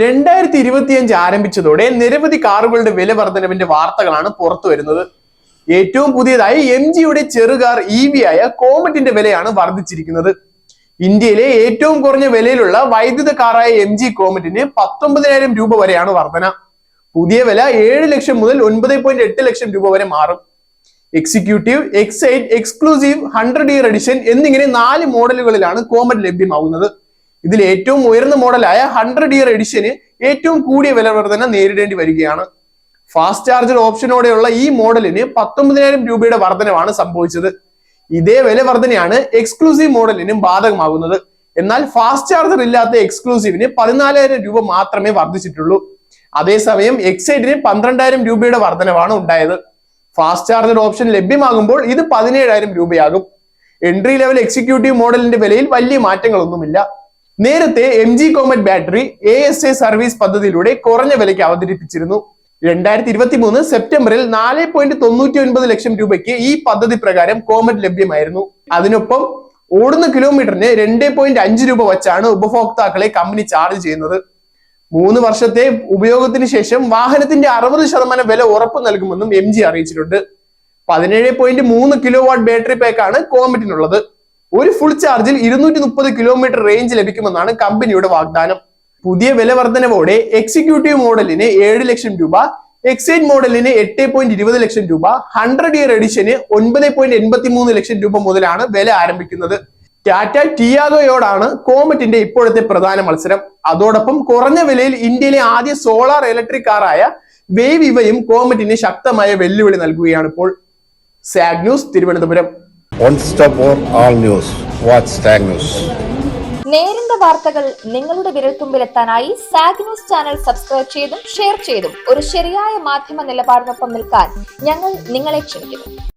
രണ്ടായിരത്തി ഇരുപത്തിയഞ്ച് ആരംഭിച്ചതോടെ നിരവധി കാറുകളുടെ വില വർധനവിന്റെ വാർത്തകളാണ് പുറത്തു വരുന്നത്. ഏറ്റവും പുതിയതായി എം ജിയുടെ ചെറുകാർ ഇ വി ആയ കോമറ്റിന്റെ വിലയാണ് വർദ്ധിച്ചിരിക്കുന്നത്. ഇന്ത്യയിലെ ഏറ്റവും കുറഞ്ഞ വിലയിലുള്ള വൈദ്യുത കാറായ എം ജി കോമറ്റിന് പത്തൊമ്പതിനായിരം രൂപ വരെയാണ് വർധന. പുതിയ വില ഏഴ് ലക്ഷം മുതൽ ഒൻപത് പോയിന്റ് എട്ട് ലക്ഷം രൂപ വരെ മാറും. Executive excite exclusive hundred year edition എന്നിങ്ങനെ നാല് മോഡലുകളിലാണ് കോമറ്റ് ലഭ്യമാകുന്നത് ഇതിൽ ഏറ്റവും ഉയർന്ന മോഡലായ ഹൺഡ്രഡ് ഇയർ എഡിഷന് ഏറ്റവും കൂടിയ വില വർധന നേരിടേണ്ടി വരികയാണ്. ഫാസ്റ്റ് ചാർജർ ഓപ്ഷനോടെയുള്ള ഈ മോഡലിന് പത്തൊമ്പതിനായിരം രൂപയുടെ വർധനവാണ് സംഭവിച്ചത്. ഇതേ വില വർധനയാണ് എക്സ്ക്ലൂസീവ് മോഡലിനും ബാധകമാകുന്നത്. എന്നാൽ ഫാസ്റ്റ് ചാർജർ ഇല്ലാത്ത എക്സ്ക്ലൂസീവിന് പതിനാലായിരം രൂപ മാത്രമേ വർദ്ധിച്ചിട്ടുള്ളൂ. അതേസമയം എക്സൈഡിന് പന്ത്രണ്ടായിരം രൂപയുടെ വർധനവാണ് ഉണ്ടായത്. ഫാസ്റ്റ് ചാർജർ ഓപ്ഷൻ ലഭ്യമാകുമ്പോൾ ഇത് പതിനേഴായിരം രൂപയാകും. എൻട്രി ലെവൽ എക്സിക്യൂട്ടീവ് മോഡലിന്റെ വിലയിൽ വലിയ മാറ്റങ്ങളൊന്നുമില്ല. നേരത്തെ M G Comet battery as a service പദ്ധതിയിലൂടെ കുറഞ്ഞ വിലയ്ക്ക് അവതരിപ്പിച്ചിരുന്നു. രണ്ടായിരത്തി ഇരുപത്തി മൂന്ന് സെപ്റ്റംബറിൽ നാല് പോയിന്റ് തൊണ്ണൂറ്റി ഒൻപത് ലക്ഷം രൂപയ്ക്ക് ഈ പദ്ധതി പ്രകാരം കോമറ്റ് ലഭ്യമായിരുന്നു. അതിനൊപ്പം ഓടുന്ന കിലോമീറ്ററിന് രണ്ട് പോയിന്റ് അഞ്ച് രൂപ വച്ചാണ് ഉപഭോക്താക്കളെ കമ്പനി ചാർജ് ചെയ്യുന്നത്. മൂന്ന് വർഷത്തെ ഉപയോഗത്തിന് ശേഷം വാഹനത്തിന്റെ അറുപത് ശതമാനം വില ഉറപ്പ് നൽകുമെന്നും എം ജി അറിയിച്ചിട്ടുണ്ട്. പതിനേഴ് പോയിന്റ് മൂന്ന് കിലോ വാട്ട് ബാറ്ററി പാക്കാണ് കോമറ്റിനുള്ളത് ഒരു ഫുൾ ചാർജിൽ ഇരുന്നൂറ്റി മുപ്പത് കിലോമീറ്റർ റേഞ്ച് ലഭിക്കുമെന്നാണ് കമ്പനിയുടെ വാഗ്ദാനം. പുതിയ വില വർധനവോടെ എക്സിക്യൂട്ടീവ് മോഡലിന് ഏഴ് ലക്ഷം രൂപ എക്സൈഡ് മോഡലിന് എട്ട് പോയിന്റ് ഇരുപത് ലക്ഷം രൂപ ഹൺഡ്രഡ് ഇയർ എഡിഷന് ഒൻപത് പോയിന്റ് എൺപത്തി മൂന്ന് ലക്ഷം രൂപ മുതലാണ് വില ആരംഭിക്കുന്നത്. ടാറ്റ ടിയാഗോയോടാണ് കോമറ്റിന്റെ ഇപ്പോഴത്തെ പ്രധാന മത്സരം. അതോടൊപ്പം കുറഞ്ഞ വിലയിൽ ഇന്ത്യയിലെ ആദ്യ സോളാർ ഇലക്ട്രിക് കാറായ വേവ് ഇവയും കോമറ്റിന് ശക്തമായ വെല്ലുവിളി നൽകുകയാണ് ഇപ്പോൾ. Zag news Thiruvananthapuram. Stop for all news. Watch Tag News. നേരിന്റെ വാർത്തകൾ നിങ്ങളുടെ വിരൽത്തുമ്പിലെത്താനായി സാഗ് ന്യൂസ് ചാനൽ സബ്സ്ക്രൈബ് ചെയ്തും ഷെയർ ചെയ്തും ഒരു ശരിയായ മാധ്യമ നിലപാടിനൊപ്പം നിൽക്കാൻ ഞങ്ങൾ നിങ്ങളെ ക്ഷണിക്കുന്നു